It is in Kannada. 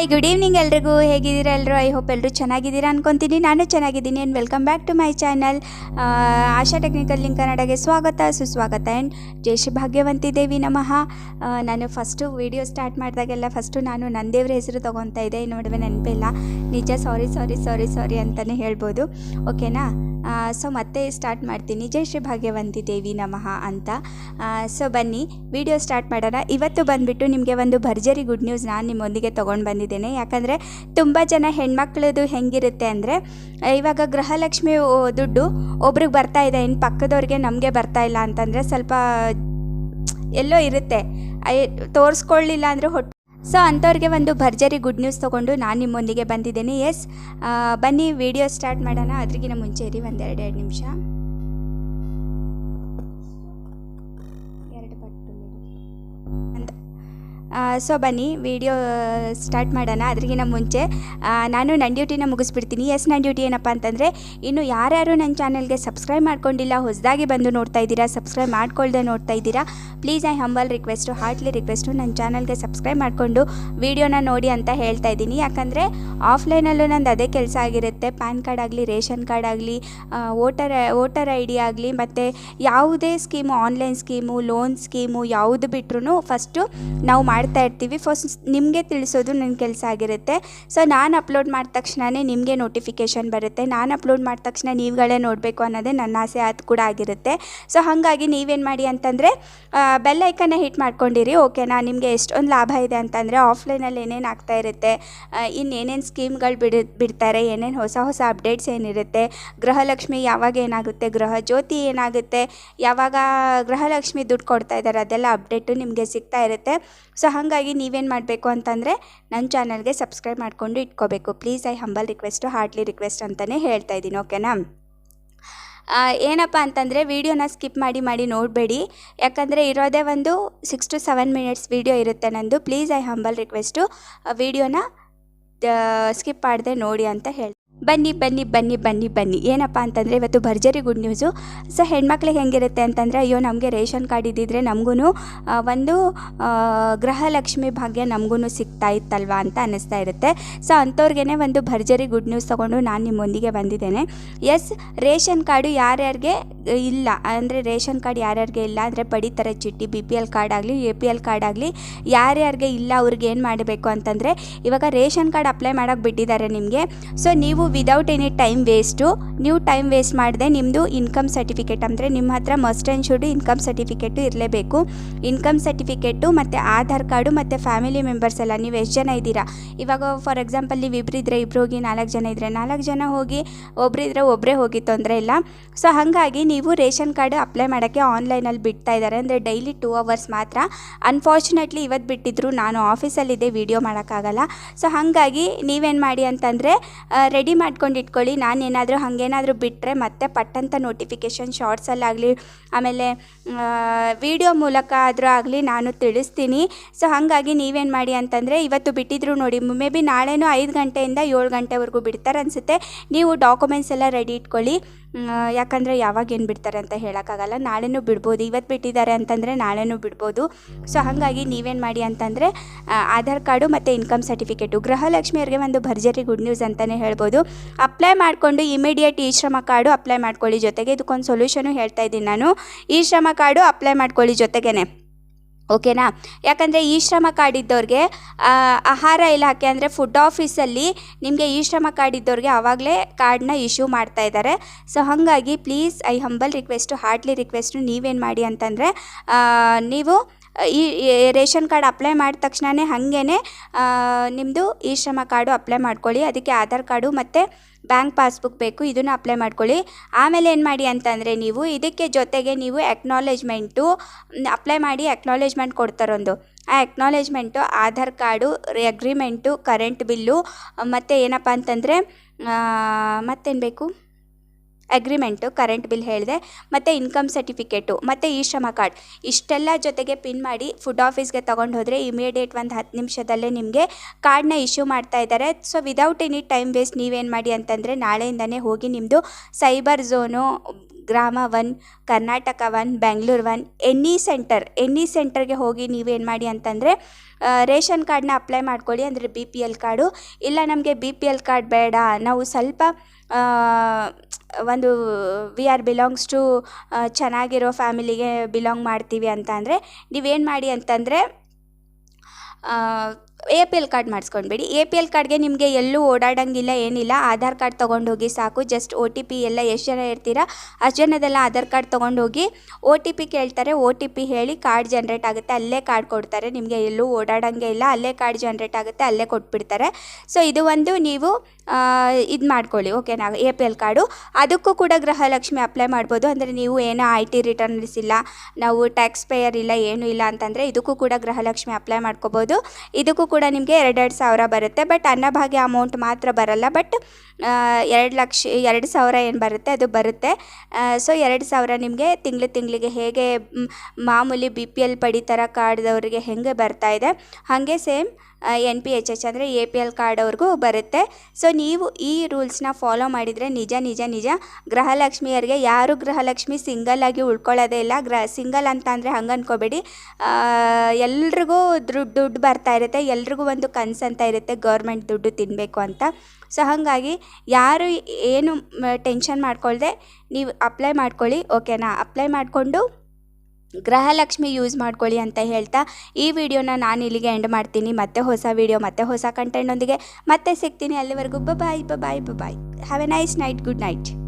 ಹಾಯ್ ಗುಡ್ ಈವ್ನಿಂಗ್ ಎಲ್ರಿಗೂ. ಹೇಗಿದ್ದೀರಾ ಎಲ್ಲರೂ ಐ ಹೋಪ್ ಎಲ್ಲರೂ ಚೆನ್ನಾಗಿದ್ದೀರಾ ಅನ್ಕೊತೀನಿ. ನಾನು ಚೆನ್ನಾಗಿದ್ದೀನಿ and welcome back to my channel Asha technical link ಕನ್ನಡಗೆ ಸ್ವಾಗತ, ಸುಸ್ವಾಗತ ಆ್ಯಂಡ್ ಜೈ ಶ್ರೀ ಭಾಗ್ಯವಂತಿ ದೇವಿ ನಮಃ. ನಾನು ಫಸ್ಟು ವೀಡಿಯೋ ಸ್ಟಾರ್ಟ್ ಮಾಡಿದಾಗೆಲ್ಲ ಫಸ್ಟು ನಾನು ನಂದೇವ್ರ ದೇವ್ರ ಹೆಸರು ತೊಗೊತಾ ಇದ್ದೆ. ನಡುವೆ ನೆನಪಿಲ್ಲ ನಿಜ ಸಾರಿ ಸಾರಿ ಸಾರಿ ಸಾರಿ ಅಂತಲೇ ಹೇಳ್ಬೋದು. ಓಕೆನಾ ಸೊ ಮತ್ತೆ ಸ್ಟಾರ್ಟ್ ಮಾಡ್ತೀನಿ. ಜೈ ಶ್ರೀ ಭಾಗ್ಯವಂತಿ ದೇವಿ ನಮಃ ಅಂತ. ಸೊ ಬನ್ನಿ ವಿಡಿಯೋ ಸ್ಟಾರ್ಟ್ ಮಾಡೋಣ. ಇವತ್ತು ಬಂದುಬಿಟ್ಟು ನಿಮಗೆ ಒಂದು ಭರ್ಜರಿ ಗುಡ್ ನ್ಯೂಸ್ ನಾನು ನಿಮ್ಮೊಂದಿಗೆ ತೊಗೊಂಡು ಬಂದಿದ್ದೇನೆ ಯಾಕಂದರೆ ತುಂಬ ಜನ ಹೆಣ್ಮಕ್ಳದು ಹೆಂಗಿರುತ್ತೆ ಅಂದರೆ ಇವಾಗ ಗೃಹಲಕ್ಷ್ಮಿ ದುಡ್ಡು ಒಬ್ರಿಗೆ ಬರ್ತಾ ಇದೆ ಇನ್ನು ಪಕ್ಕದವ್ರಿಗೆ ನಮಗೆ ಬರ್ತಾ ಇಲ್ಲ ಅಂತಂದರೆ ಸ್ವಲ್ಪ ಎಲ್ಲೋ ಇರುತ್ತೆ. ತೋರಿಸ್ಕೊಳ್ಳಿಲ್ಲ ಅಂದರೆ ಹೊಟ್ಟೆ ಸೊ, ಅಂಥವ್ರಿಗೆ ಒಂದು ಭರ್ಜರಿ ಗುಡ್ ನ್ಯೂಸ್ ತೊಗೊಂಡು ನಾನು ನಿಮ್ಮೊಂದಿಗೆ ಬಂದಿದ್ದೇನೆ. ಎಸ್ ಬನ್ನಿ, ವಿಡಿಯೋ ಸ್ಟಾರ್ಟ್ ಮಾಡೋಣ. ಅದ್ರಿಗಿನ ಮುಂಚೆ ಇರಿ, ಒಂದೆರಡೆರಡು ನಿಮಿಷ. ಸೊ ಬನ್ನಿ ವಿಡಿಯೋ ಸ್ಟಾರ್ಟ್ ಮಾಡೋಣ. ಅದ್ರಿಗಿನ ಮುಂಚೆ ನಾನು ನನ್ನ ಡ್ಯೂಟಿನ ಮುಗಿಸ್ಬಿಡ್ತೀನಿ. ಎಸ್ ನನ್ನ ಡ್ಯೂಟಿ ಏನಪ್ಪ ಅಂತಂದರೆ, ಇನ್ನು ಯಾರ್ಯಾರು ನನ್ನ ಚಾನಲ್ಗೆ ಸಬ್ಸ್ಕ್ರೈಬ್ ಮಾಡ್ಕೊಂಡಿಲ್ಲ, ಹೊಸದಾಗಿ ಬಂದು ನೋಡ್ತಾ ಇದ್ದೀರಾ ಸಬ್ಸ್ಕ್ರೈಬ್ ಮಾಡ್ಕೊಳ್ದೆ ನೋಡ್ತಾ ಇದ್ದೀರಾ please I humble request heartly request ನನ್ನ ಚಾನಲ್ಗೆ ಸಬ್ಸ್ಕ್ರೈಬ್ ಮಾಡಿಕೊಂಡು ವೀಡಿಯೋನ ನೋಡಿ ಅಂತ ಹೇಳ್ತಾ ಇದ್ದೀನಿ. ಯಾಕಂದರೆ ಆಫ್ಲೈನಲ್ಲೂ ನಂದು ಅದೇ ಕೆಲಸ ಆಗಿರುತ್ತೆ. ಪ್ಯಾನ್ ಕಾರ್ಡ್ ಆಗಲಿ, ರೇಷನ್ ಕಾರ್ಡ್ ಆಗಲಿ ವೋಟರ್ ವೋಟರ್ ಐ ಡಿ ಆಗಲಿ, ಮತ್ತು ಯಾವುದೇ scheme, online scheme, loan scheme ಯಾವುದು ಬಿಟ್ರೂ ಫಸ್ಟು ನಾವು ಮಾಡ್ತಾ ಇರ್ತೀವಿ. ಫಸ್ಟ್ ನಿಮಗೆ ತಿಳಿಸೋದು ನನ್ನ ಕೆಲಸ ಆಗಿರುತ್ತೆ. ಸೊ, ನಾನು ಅಪ್ಲೋಡ್ ಮಾಡಿದ ತಕ್ಷಣವೇ ನಿಮಗೆ ನೋಟಿಫಿಕೇಷನ್ ಬರುತ್ತೆ. ನಾನು ಅಪ್ಲೋಡ್ ಮಾಡಿದ ತಕ್ಷಣ ನೀವುಗಳೇ ನೋಡಬೇಕು ಅನ್ನೋದೇ ನನ್ನ ಆಸೆ, ಅದು ಕೂಡ ಆಗಿರುತ್ತೆ. ಸೊ, ಹಾಗಾಗಿ ನೀವೇನು ಮಾಡಿ ಅಂತಂದರೆ ಬೆಲ್ ಐಕನ್ನ ಹಿಟ್ ಮಾಡ್ಕೊಂಡಿರಿ, ಓಕೆನಾ? ನಿಮಗೆ ಎಷ್ಟೊಂದು ಲಾಭ ಇದೆ ಅಂತಂದರೆ, ಆಫ್ಲೈನಲ್ಲಿ ಏನೇನು ಆಗ್ತಾ ಇರುತ್ತೆ ಇನ್ನು ಏನೇನು ಸ್ಕೀಮ್ಗಳು ಬಿಡು ಬಿಡ್ತಾರೆ, ಏನೇನು ಹೊಸ ಹೊಸ ಅಪ್ಡೇಟ್ಸ್ ಏನಿರುತ್ತೆ, ಗೃಹಲಕ್ಷ್ಮಿ ಯಾವಾಗ ಏನಾಗುತ್ತೆ, ಗೃಹ ಜ್ಯೋತಿ ಏನಾಗುತ್ತೆ, ಯಾವಾಗ ಗೃಹಲಕ್ಷ್ಮಿ ದುಡ್ಡು ಕೊಡ್ತಾ ಇದ್ದಾರೆ, ಅದೆಲ್ಲ ಅಪ್ಡೇಟು ನಿಮಗೆ ಸಿಗ್ತಾ ಇರುತ್ತೆ. ಸೊ, ಹಾಗಾಗಿ ನೀವೇನು ಮಾಡಬೇಕು ಅಂತಂದರೆ ನನ್ನ ಚಾನಲ್ಗೆ ಸಬ್ಸ್ಕ್ರೈಬ್ ಮಾಡಿಕೊಂಡು ಇಟ್ಕೋಬೇಕು. Please, I humble request, heartly request ಅಂತಲೇ ಹೇಳ್ತಾ ಇದ್ದೀನಿ, ಓಕೆನಾ? ಏನಪ್ಪ ಅಂತಂದರೆ ವೀಡಿಯೋನ ಸ್ಕಿಪ್ ಮಾಡಿ ಮಾಡಿ ನೋಡಬೇಡಿ. ಯಾಕಂದರೆ ಇರೋದೇ ಒಂದು six to seven minutes video ಇರುತ್ತೆ ನಂದು. ಪ್ಲೀಸ್, ಐ ಹಂಬಲ್ ರಿಕ್ವೆಸ್ಟು ವೀಡಿಯೋನ ಸ್ಕಿಪ್ ಮಾಡದೆ ನೋಡಿ ಅಂತ ಹೇಳಿ ಬನ್ನಿ ಬನ್ನಿ ಬನ್ನಿ ಬನ್ನಿ ಬನ್ನಿ. ಏನಪ್ಪ ಅಂತಂದರೆ ಇವತ್ತು ಭರ್ಜರಿ ಗುಡ್ ನ್ಯೂಸು ಸೊ ಹೆಣ್ಮಕ್ಳಿಗೆ ಹೆಂಗಿರುತ್ತೆ ಅಂತಂದರೆ, ಅಯ್ಯೋ, ನಮಗೆ ರೇಷನ್ ಕಾರ್ಡ್ ಇದ್ದಿದ್ರೆ ನಮಗೂ ಒಂದು ಗೃಹಲಕ್ಷ್ಮಿ ಭಾಗ್ಯ ನಮಗೂ ಸಿಗ್ತಾ ಇತ್ತಲ್ವಾ ಅಂತ ಅನ್ನಿಸ್ತಾ ಇರುತ್ತೆ. ಸೊ ಅಂಥವ್ರಿಗೇ ಒಂದು ಭರ್ಜರಿ ಗುಡ್ ನ್ಯೂಸ್ ತೊಗೊಂಡು ನಾನು ನಿಮ್ಮೊಂದಿಗೆ ಬಂದಿದ್ದೇನೆ. ಎಸ್ ರೇಷನ್ ಕಾರ್ಡು ಯಾರ್ಯಾರಿಗೆ ಇಲ್ಲ, ಅಂದರೆ ರೇಷನ್ ಕಾರ್ಡ್ ಯಾರ್ಯಾರಿಗೆ ಇಲ್ಲ, ಅಂದರೆ ಪಡಿತರ ಚಿಟ್ಟಿ, ಬಿ ಪಿ ಎಲ್ ಕಾರ್ಡ್ ಆಗಲಿ, ಎ ಪಿ ಎಲ್ ಕಾರ್ಡ್ ಆಗಲಿ, ಯಾರ್ಯಾರಿಗೆ ಇಲ್ಲ, ಅವ್ರಿಗೆ ಏನು ಮಾಡಬೇಕು ಅಂತಂದರೆ, ಇವಾಗ ರೇಷನ್ ಕಾರ್ಡ್ ಅಪ್ಲೈ ಮಾಡೋಕ್ಕೆ ಬಿಟ್ಟಿದ್ದಾರೆ ನಿಮಗೆ. ಸೊ ನೀವು ವಿದೌಟ್ ಎನಿ ಟೈಮ್ ವೇಸ್ಟು ನೀವು ಟೈಮ್ ವೇಸ್ಟ್ ಮಾಡಿದೆ ನಿಮ್ಮದು ಇನ್ಕಮ್ ಸರ್ಟಿಫಿಕೇಟ್ ಅಂದರೆ ನಿಮ್ಮ ಹತ್ರ must and should income certificate ಇರಲೇಬೇಕು. ಇನ್ಕಮ್ ಸರ್ಟಿಫಿಕೇಟು ಮತ್ತು ಆಧಾರ್ ಕಾರ್ಡು ಮತ್ತು ಫ್ಯಾಮಿಲಿ ಮೆಂಬರ್ಸ್ ಎಲ್ಲ, ನೀವು ಎಷ್ಟು ಜನ ಇದ್ದೀರಾ? ಇವಾಗ ಫಾರ್ ಎಕ್ಸಾಂಪಲ್ ನೀವು ಇಬ್ಬರಿದ್ರೆ ಇಬ್ಬರು ಹೋಗಿ ನಾಲ್ಕು ಜನ ಇದ್ದರೆ ನಾಲ್ಕು ಜನ ಹೋಗಿ ಒಬ್ಬರಿದ್ರೆ ಒಬ್ಬರೇ ಹೋಗಿ ತೊಂದರೆ ಇಲ್ಲ. ಸೊ ಹಾಗಾಗಿ ನೀವು ರೇಷನ್ ಕಾರ್ಡ್ ಅಪ್ಲೈ ಮಾಡೋಕ್ಕೆ ಆನ್ಲೈನಲ್ಲಿ ಬಿಡ್ತಾ ಇದ್ದಾರೆ. ಅಂದರೆ ಡೈಲಿ ಟೂ ಅವರ್ಸ್ ಮಾತ್ರ. ಅನ್ಫಾರ್ಚುನೇಟ್ಲಿ ಇವತ್ತು ಬಿಟ್ಟಿದ್ರು, ನಾನು ಆಫೀಸಲ್ಲಿದ್ದೆ ವಿಡಿಯೋ ಮಾಡೋಕ್ಕಾಗಲ್ಲ. ಸೊ ಹಾಗಾಗಿ ನೀವೇನು ಮಾಡಿ ಅಂತಂದರೆ ರೆಡಿ ಮಾಡ್ಕೊಂಡು ಇಟ್ಕೊಳ್ಳಿ. ನಾನು ಏನಾದರೂ ಹಾಗೇನಾದರೂ ಬಿಟ್ಟರೆ ಮತ್ತೆ ಪಟ್ಟಂತ ನೋಟಿಫಿಕೇಷನ್ ಶಾರ್ಟ್ಸಲ್ಲಾಗಲಿ ಆಮೇಲೆ ವಿಡಿಯೋ ಮೂಲಕ ಆದರೂ ಆಗಲಿ ನಾನು ತಿಳಿಸ್ತೀನಿ. ಸೊ ಹಾಗಾಗಿ ನೀವೇನು ಮಾಡಿ ಅಂತಂದರೆ, ಇವತ್ತು ಬಿಟ್ಟಿದ್ರು ನೋಡಿ ಮೇ ಬಿ ನಾಳೆನೂ ಐದು ಗಂಟೆಯಿಂದ ಏಳು ಗಂಟೆವರೆಗೂ ಬಿಡ್ತಾರೆ ಅನಿಸುತ್ತೆ. ನೀವು ಡಾಕ್ಯುಮೆಂಟ್ಸ್ ಎಲ್ಲ ರೆಡಿ ಇಟ್ಕೊಳ್ಳಿ. ಯಾಕಂದರೆ ಯಾವಾಗ ಏನು ಬಿಡ್ತಾರೆ ಅಂತ ಹೇಳೋಕ್ಕಾಗಲ್ಲ. ನಾಳೆನೂ ಬಿಡ್ಬೋದು. ಇವತ್ತು ಬಿಟ್ಟಿದ್ದಾರೆ ಅಂತಂದರೆ ನಾಳೆನೂ ಬಿಡ್ಬೋದು. ಸೊ ಹಾಗಾಗಿ ನೀವೇನು ಮಾಡಿ ಅಂತಂದರೆ ಆಧಾರ್ ಕಾರ್ಡು ಮತ್ತು ಇನ್ಕಮ್ ಸರ್ಟಿಫಿಕೇಟು. ಗೃಹಲಕ್ಷ್ಮಿಯರಿಗೆ ಒಂದು ಭರ್ಜರಿ ಗುಡ್ ನ್ಯೂಸ್ ಅಂತಲೇ ಹೇಳ್ಬೋದು. ಅಪ್ಲೈ ಮಾಡಿಕೊಂಡು ಇಮಿಡಿಯೇಟ್ ಈ ಶ್ರಮ ಕಾರ್ಡು ಅಪ್ಲೈ ಮಾಡ್ಕೊಳ್ಳಿ ಜೊತೆಗೆ. ಇದಕ್ಕೊಂದು ಸೊಲ್ಯೂಷನು ಹೇಳ್ತಾ ಇದ್ದೀನಿ ನಾನು. ಈ ಶ್ರಮ ಕಾರ್ಡು ಅಪ್ಲೈ ಮಾಡ್ಕೊಳ್ಳಿ ಜೊತೆಗೇ ಓಕೆನಾ? ಯಾಕಂದರೆ ಈ ಶ್ರಮ ಕಾರ್ಡ್ ಇದ್ದವ್ರಿಗೆ ಆಹಾರ ಇಲಾಖೆ ಅಂದರೆ ಫುಡ್ ಆಫೀಸಲ್ಲಿ ನಿಮಗೆ ಈ ಶ್ರಮ ಕಾರ್ಡ್ ಇದ್ದವ್ರಿಗೆ ಆವಾಗಲೇ ಕಾರ್ಡನ್ನ ಇಶ್ಯೂ ಮಾಡ್ತಾ ಇದ್ದಾರೆ ಸೊ ಹಾಗಾಗಿ please I humble request hardly request ನೀವೇನು ಮಾಡಿ ಅಂತಂದರೆ ನೀವು ಈ ರೇಷನ್ ಕಾರ್ಡ್ ಅಪ್ಲೈ ಮಾಡಿದ ತಕ್ಷಣವೇ ಹಾಗೇ ನಿಮ್ಮದು ಈ ಶ್ರಮ ಕಾರ್ಡು ಅಪ್ಲೈ ಮಾಡ್ಕೊಳ್ಳಿ. ಅದಕ್ಕೆ ಆಧಾರ್ ಕಾರ್ಡು ಮತ್ತು ಬ್ಯಾಂಕ್ ಪಾಸ್ಬುಕ್ ಬೇಕು, ಇದನ್ನು ಅಪ್ಲೈ ಮಾಡ್ಕೊಳ್ಳಿ. ಆಮೇಲೆ ಏನು ಮಾಡಿ ಅಂತಂದರೆ ನೀವು ಇದಕ್ಕೆ ಜೊತೆಗೆ ನೀವು ಎಕ್ನಾಲೇಜ್ಮೆಂಟು ಅಪ್ಲೈ ಮಾಡಿ ಎಕ್ನಾಲೇಜ್ಮೆಂಟ್ ಕೊಡ್ತಾರೊಂದು. ಆ acknowledgement Aadhaar card agreement current bill, ಮತ್ತು ಏನಪ್ಪ ಅಂತಂದರೆ ಮತ್ತೇನು ಬೇಕು? ಅಗ್ರಿಮೆಂಟು ಕರೆಂಟ್ ಬಿಲ್ ಹೇಳಿದೆ, ಮತ್ತು ಇನ್ಕಮ್ ಸರ್ಟಿಫಿಕೇಟು ಮತ್ತು ಈ ಶ್ರಮ ಕಾರ್ಡ್ ಇಷ್ಟೆಲ್ಲ ಜೊತೆಗೆ ಪಿನ್ ಮಾಡಿ ಫುಡ್ ಆಫೀಸ್ಗೆ ತೊಗೊಂಡು ಹೋದರೆ ಇಮಿಡಿಯೇಟ್ ಒಂದು ಹತ್ತು ನಿಮಿಷದಲ್ಲೇ ನಿಮಗೆ ಕಾರ್ಡ್ನ ಇಶ್ಯೂ ಮಾಡ್ತಾ ಇದ್ದಾರೆ so without any time waste ನೀವೇನು ಮಾಡಿ ಅಂತಂದರೆ ನಾಳೆಯಿಂದನೇ ಹೋಗಿ ನಿಮ್ಮದು cyber zone Grama One Karnataka One Bengaluru One any centre any ಸೆಂಟರ್ಗೆ ಹೋಗಿ ನೀವೇನು ಮಾಡಿ ಅಂತಂದರೆ ರೇಷನ್ ಕಾರ್ಡ್ನ ಅಪ್ಲೈ ಮಾಡ್ಕೊಳ್ಳಿ ಅಂದರೆ ಬಿ ಪಿ ಎಲ್ ಕಾರ್ಡು ಇಲ್ಲ ನಮಗೆ ಬಿ ಪಿ ಎಲ್ ಕಾರ್ಡ್ ಬೇಡ. ನಾವು ಸ್ವಲ್ಪ ಒಂದು ವಿ ಆರ್ ಬಿಲಾಂಗ್ಸ್ ಟು ಚೆನ್ನಾಗಿರೋ ಫ್ಯಾಮಿಲಿಗೆ ಬಿಲಾಂಗ್ ಮಾಡ್ತೀವಿ ಅಂತ ಅಂದರೆ ನೀವೇನು ಮಾಡಿ ಅಂತಂದರೆ ಎ ಪಿ ಎಲ್ ಕಾರ್ಡ್ ಮಾಡಿಸ್ಕೊಂಡ್ಬಿಡಿ. ಎ ಪಿ ಎಲ್ ಕಾರ್ಡ್ಗೆ ನಿಮಗೆ ಎಲ್ಲೂ ಓಡಾಡೋಂಗಿಲ್ಲ, ಏನಿಲ್ಲ. ಆಧಾರ್ ಕಾರ್ಡ್ ತೊಗೊಂಡೋಗಿ ಸಾಕು. ಜಸ್ಟ್ ಒ ಟಿ ಪಿ ಎಲ್ಲ ಎಷ್ಟು ಜನ ಇರ್ತೀರಾ, ಅಷ್ಟು ಜನದೆಲ್ಲ ಆಧಾರ್ ಕಾರ್ಡ್ ತೊಗೊಂಡೋಗಿ ಒ ಟಿ ಪಿ ಕೇಳ್ತಾರೆ. ಒ ಟಿ ಪಿ ಹೇಳಿ ಕಾರ್ಡ್ ಜನ್ರೇಟ್ ಆಗುತ್ತೆ. ಅಲ್ಲೇ ಕಾರ್ಡ್ ಕೊಡ್ತಾರೆ. ನಿಮಗೆ ಎಲ್ಲೂ ಓಡಾಡೋಂಗೆ ಇಲ್ಲ. ಅಲ್ಲೇ ಕಾರ್ಡ್ ಜನ್ರೇಟ್ ಆಗುತ್ತೆ. ಅಲ್ಲೇ ಕೊಟ್ಬಿಡ್ತಾರೆ. ಸೊ ಇದು ಒಂದು ನೀವು ಇದು ಮಾಡ್ಕೊಳ್ಳಿ. ಓಕೆನಾ ಎ ಪಿ ಎಲ್ ಕಾರ್ಡು ಅದಕ್ಕೂ ಕೂಡ ಗೃಹಲಕ್ಷ್ಮಿ ಅಪ್ಲೈ ಮಾಡ್ಬೋದು. ಅಂದರೆ ನೀವು ಏನೋ ಐ ಟಿ ರಿಟರ್ನ್ಸ್ ಇಲ್ಲ, ನಾವು ಟ್ಯಾಕ್ಸ್ ಪೇಯರ್ ಇಲ್ಲ, ಏನೂ ಇಲ್ಲ ಅಂತಂದರೆ ಇದಕ್ಕೂ ಕೂಡ ಗೃಹಲಕ್ಷ್ಮಿ ಅಪ್ಲೈ ಮಾಡ್ಕೋಬೋದು. ಇದಕ್ಕೂ ಕೂಡ ನಿಮಗೆ ಎರಡೆರಡು ಸಾವಿರ ಬರುತ್ತೆ. ಬಟ್ ಅನ್ನಭಾಗ್ಯ ಅಮೌಂಟ್ ಮಾತ್ರ ಬರಲ್ಲ. ಬಟ್ ಎರಡು ಲಕ್ಷ, ಎರಡು ಸಾವಿರ ಏನು ಬರುತ್ತೆ ಅದು ಬರುತ್ತೆ. ಸೊ ಎರಡು ಸಾವಿರ ನಿಮಗೆ ತಿಂಗಳು ತಿಂಗಳಿಗೆ ಹೇಗೆ ಮಾಮೂಲಿ ಬಿ ಪಿ ಎಲ್ ಪಡಿತರ ಕಾರ್ಡ್ದವರಿಗೆ ಹೆಂಗೆ ಬರ್ತಾ ಇದೆ. ಹಾಗೆ same N P H H ಅಂದರೆ ಎ ಪಿ ಎಲ್ ಕಾರ್ಡ್ ಅವ್ರಿಗೂ ಬರುತ್ತೆ. ಸೊ ನೀವು ಈ ರೂಲ್ಸ್ನ ಫಾಲೋ ಮಾಡಿದರೆ ನಿಜ ನಿಜ ನಿಜ. ಗೃಹಲಕ್ಷ್ಮಿಯರಿಗೆ ಯಾರು ಗೃಹಲಕ್ಷ್ಮಿ ಸಿಂಗಲ್ ಆಗಿ ಉಳ್ಕೊಳ್ಳೋದೇ ಇಲ್ಲ. ಗ್ರ, ಸಿಂಗಲ್ ಅಂತ ಅಂದರೆ ಹಂಗೆ ಅನ್ಕೋಬೇಡಿ. ಎಲ್ರಿಗೂ ದುಡ್ಡು ದುಡ್ಡು ಬರ್ತಾ ಇರುತ್ತೆ. ಎಲ್ರಿಗೂ ಒಂದು ಕನ್ಸ್ ಅಂತ ಇರುತ್ತೆ. ಗೌರ್ಮೆಂಟ್ ದುಡ್ಡು ತಿನ್ನಬೇಕು ಅಂತ. ಸೊ ಹಾಗಾಗಿ ಯಾರು ಏನು ಟೆನ್ಷನ್ ಮಾಡ್ಕೊಳ್ದೆ, ನೀವು ಅಪ್ಲೈ ಮಾಡ್ಕೊಳ್ಳಿ. ಓಕೆನಾ? ಅಪ್ಲೈ ಮಾಡಿಕೊಂಡು ಗೃಹಲಕ್ಷ್ಮಿ ಯೂಸ್ ಮಾಡ್ಕೊಳ್ಳಿ ಅಂತ ಹೇಳ್ತಾ ಈ ವಿಡಿಯೋನ ನಾನು ಇಲ್ಲಿಗೆ ಎಂಡ್ ಮಾಡ್ತೀನಿ. ಮತ್ತೆ ಹೊಸ ವಿಡಿಯೋ, ಮತ್ತೆ ಹೊಸ ಕಂಟೆಂಟೊಂದಿಗೆ ಮತ್ತೆ ಸಿಗ್ತೀನಿ. ಅಲ್ಲಿವರೆಗೂ bye bye bye have a nice night good night